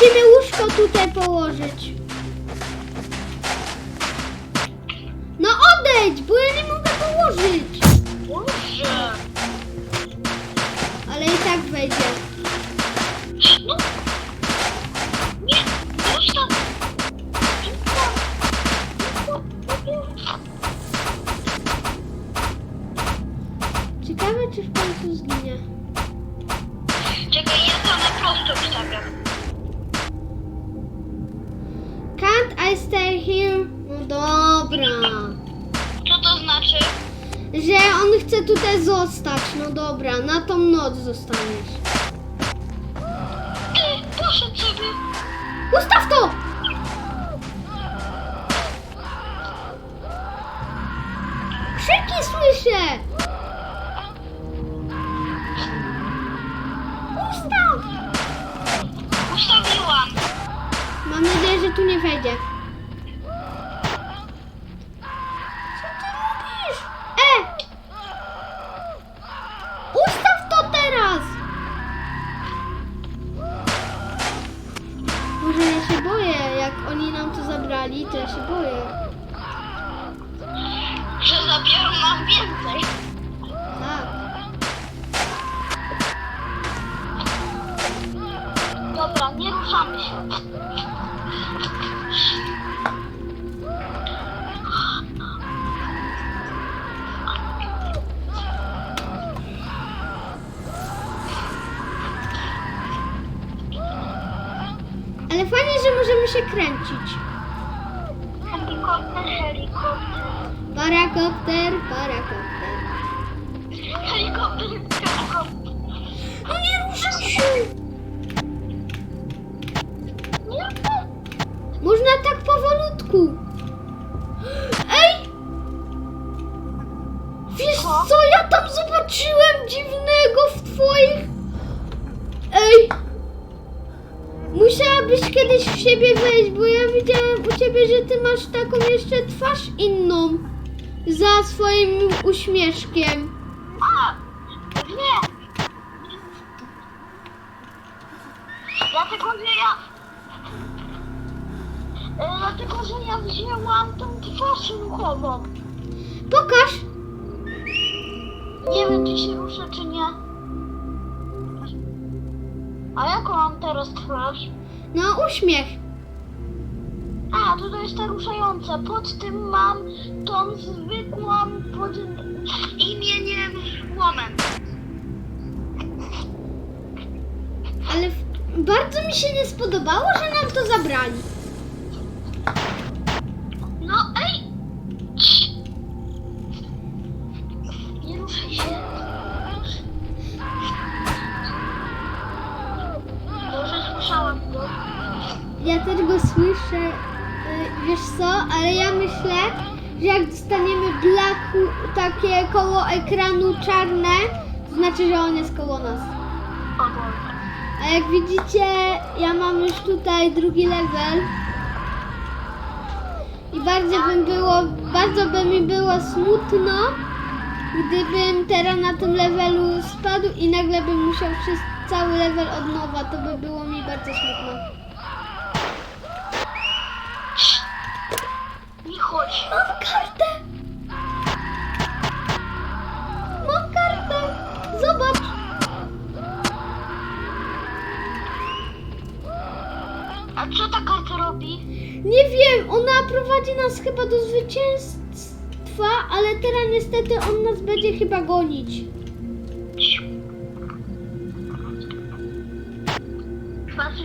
Musimy łóżko tutaj położyć. No odejdź, bo ja nie mogę położyć. Boże. Ale i tak wejdzie. No. Ciekawe, czy w końcu zginie. Czekaj, ja to na prosto wstawiam. I stay here? No dobra. Co to znaczy? Że on chce tutaj zostać. No dobra, na tą noc zostaniesz. Ty, poszedł sobie. Ustaw to! Krzyki słyszę! Zabrali, to ja się boję. Że zabiorą nam więcej. Tak. Dobra, nie ruszamy się. Ale fajnie, że możemy się kręcić. Parakopter, parakopter. Helikopter, helikopter. No nie ruszam się! Nie, Można tak powolutku. Ej! Wiesz co ja tam zobaczyłem dziwnego w twoich... Ej! Musiałabyś kiedyś w siebie wejść, bo ja widziałem u ciebie, że ty masz taką jeszcze twarz inną. Za swoim uśmieszkiem. A! Nie! Dlatego, że ja... E, Dlatego, że ja wzięłam tą twarz ruchową. Pokaż! Nie wiem, czy się ruszę, czy nie. A jaką mam teraz twarz? No, uśmiech. A, to to jest ta ruszająca. Pod tym mam tą zwykłą pod imieniem Moment. Ale w- bardzo mi się nie spodobało, że nam to zabrali. Takie koło ekranu czarne, to znaczy, że on jest koło nas. A jak widzicie, ja mam już tutaj drugi level. I bardzo bym było, bardzo by mi było smutno, gdybym teraz na tym levelu spadł i nagle bym musiał przez cały level od nowa, to by było mi bardzo smutno. Nie chodź. Mam kartę! Nas chyba do zwycięstwa, ale teraz niestety on nas będzie chyba gonić.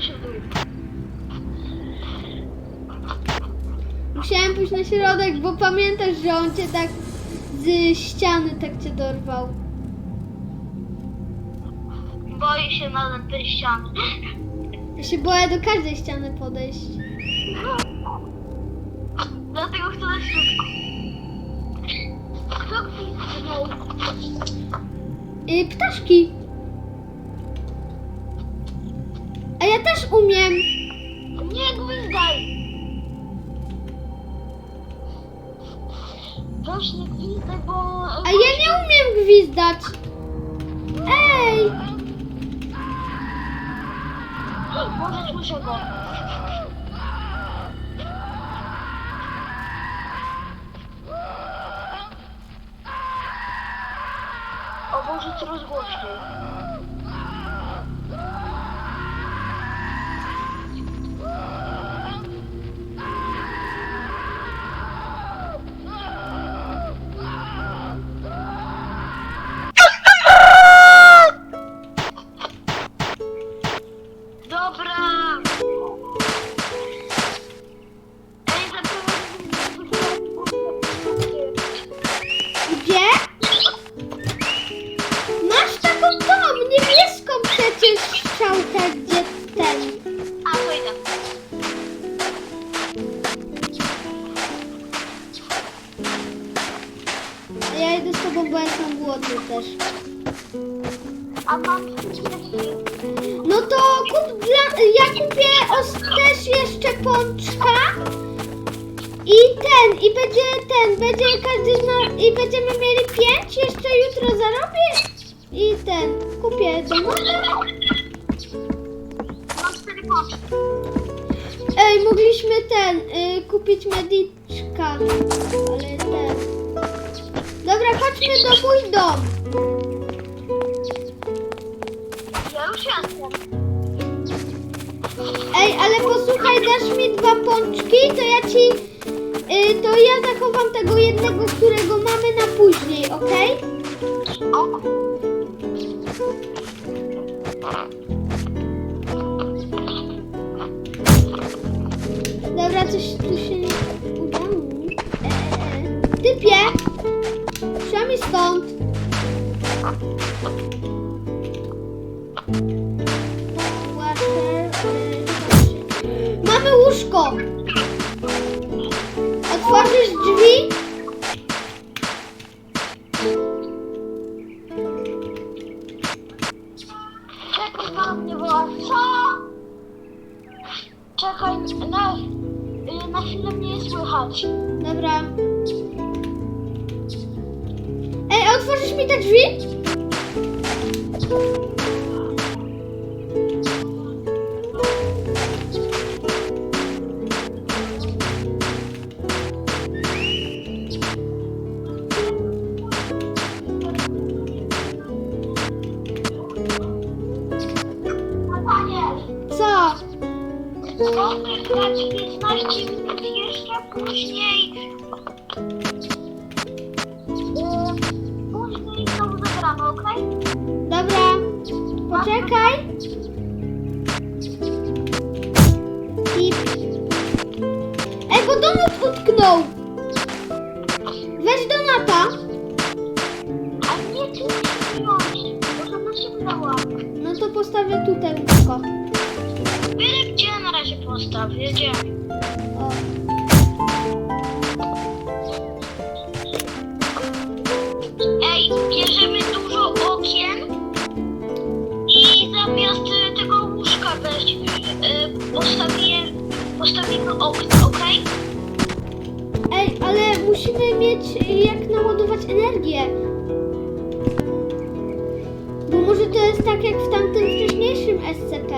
Się w dół. Musiałem pójść na środek, bo pamiętasz, że on cię tak z ściany tak cię dorwał. Boję się nawet tej ściany. Ja się boję do każdej ściany podejść. Dlatego chcę środku. Kto gwizdnął? Yy, ptaszki. A ja też umiem. Nie gwizdaj! Weź nie gwizdaj, bo... A ja nie umiem gwizdać. Ej! Może słyszę go. Może coraz też jeszcze pączka i ten, i będzie ten, będzie każdy nas, i będziemy mieli pięć, jeszcze jutro zarobię i ten, kupię poczty. Ej, mogliśmy ten, y, kupić mediczka, ale ten. Dobra, chodźmy do mój dom. Ale posłuchaj, dasz mi dwa pączki, to ja ci, y, to ja zachowam tego jednego, którego mamy na później, okej? Dobra, coś tu się nie udało. E, e, e. Typie! Przynajmniej stąd. Czekaj, na, y, na chwilę mnie nie słychać. Dobra. Ej, otworzysz mi te drzwi? Mogę grać 15 minut jeszcze później. Y, Później znowu zagramy, okej? Dobra. Poczekaj. I... Ej, bo donut utknął. Weź donata. A nie, tu nie wziąć. Może na się wydała. No to postawię tutaj łóżko. Ej, bierzemy dużo okien i zamiast y, tego łóżka weź, y, postawię, postawimy okno, okej? Ej, ale musimy mieć jak naładować energię. Bo może to jest tak jak w tamtym wcześniejszym SCP.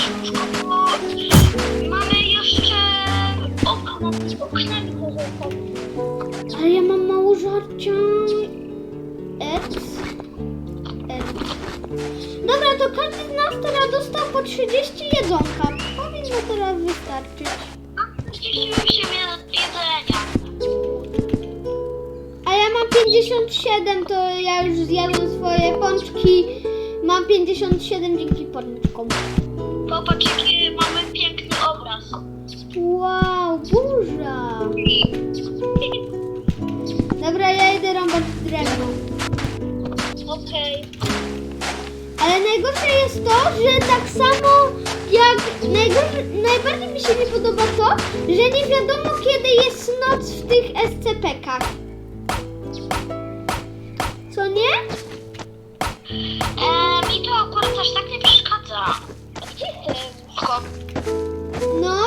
Łóżko, bo mamy jeszcze okno, oknami to zostawić. Ale ja mam mało żarcia. Eps. Eps. Dobra, to każdy z nas teraz dostał po 30 jedzonka. Powinno teraz wystarczyć. Mam 38 jedzenia. A ja mam 57, to ja już zjadłem swoje pączki. Mam 57 dzięki pączkom. Popatrz, jaki mamy piękny obraz. Wow, burza. Dobra, ja idę rąbać drewno. Okej. Ale najgorsze jest to, że tak samo jak najgorsze, najbardziej mi się nie podoba to, że nie wiadomo kiedy jest noc w tych SCP-kach. Jest łóżko? No,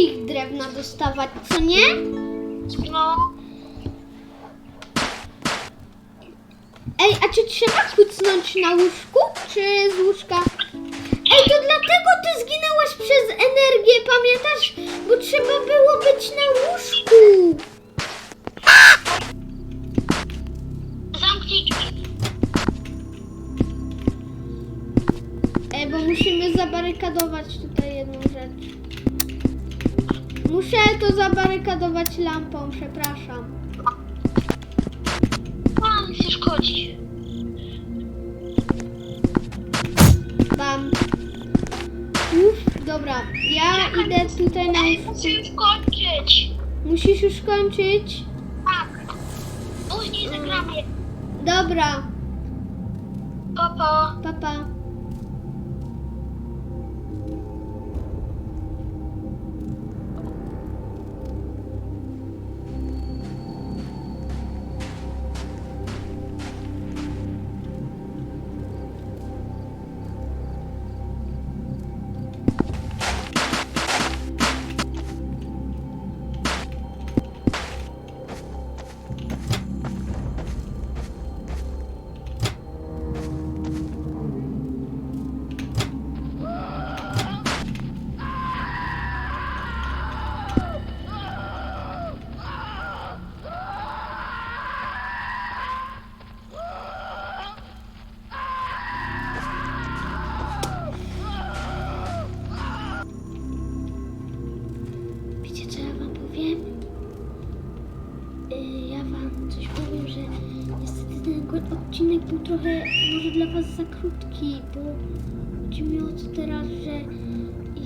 nich drewna dostawać, co nie? No, Ej, a czy trzeba kucnąć na łóżku, czy z łóżka? Ej, to dlatego ty zginęłaś przez energię, pamiętasz? Bo trzeba było być na łóżku. zamknij drzwi. Ej, bo musimy zabarykadować tutaj jedną rzecz. Muszę to zabarykadować lampą, przepraszam. Pan się szkodzi. Bam. Uff, dobra. Ja idę tutaj na muszę już kończyć. Musisz już kończyć? Tak. Później zagramy. Dobra, Papa. papa. Pa. Coś powiem, że niestety ten odcinek był trochę może dla was za krótki, bo chodzi mi o to teraz, że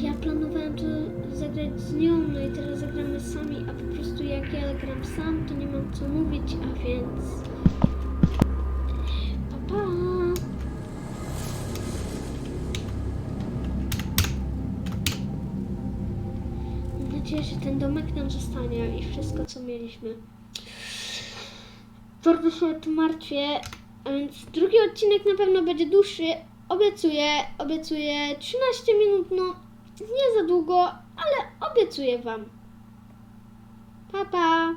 ja planowałem to zagrać z nią, no i teraz zagramy sami, a po prostu jak ja gram sam, to nie mam co mówić, a więc... Pa, pa. Mam nadzieję, że ten domek nam zostanie i wszystko, co mieliśmy. Bardzo się martwię, a więc drugi odcinek na pewno będzie dłuższy. Obiecuję, obiecuję 13 minut, no nie za długo, ale obiecuję Wam. Pa, pa.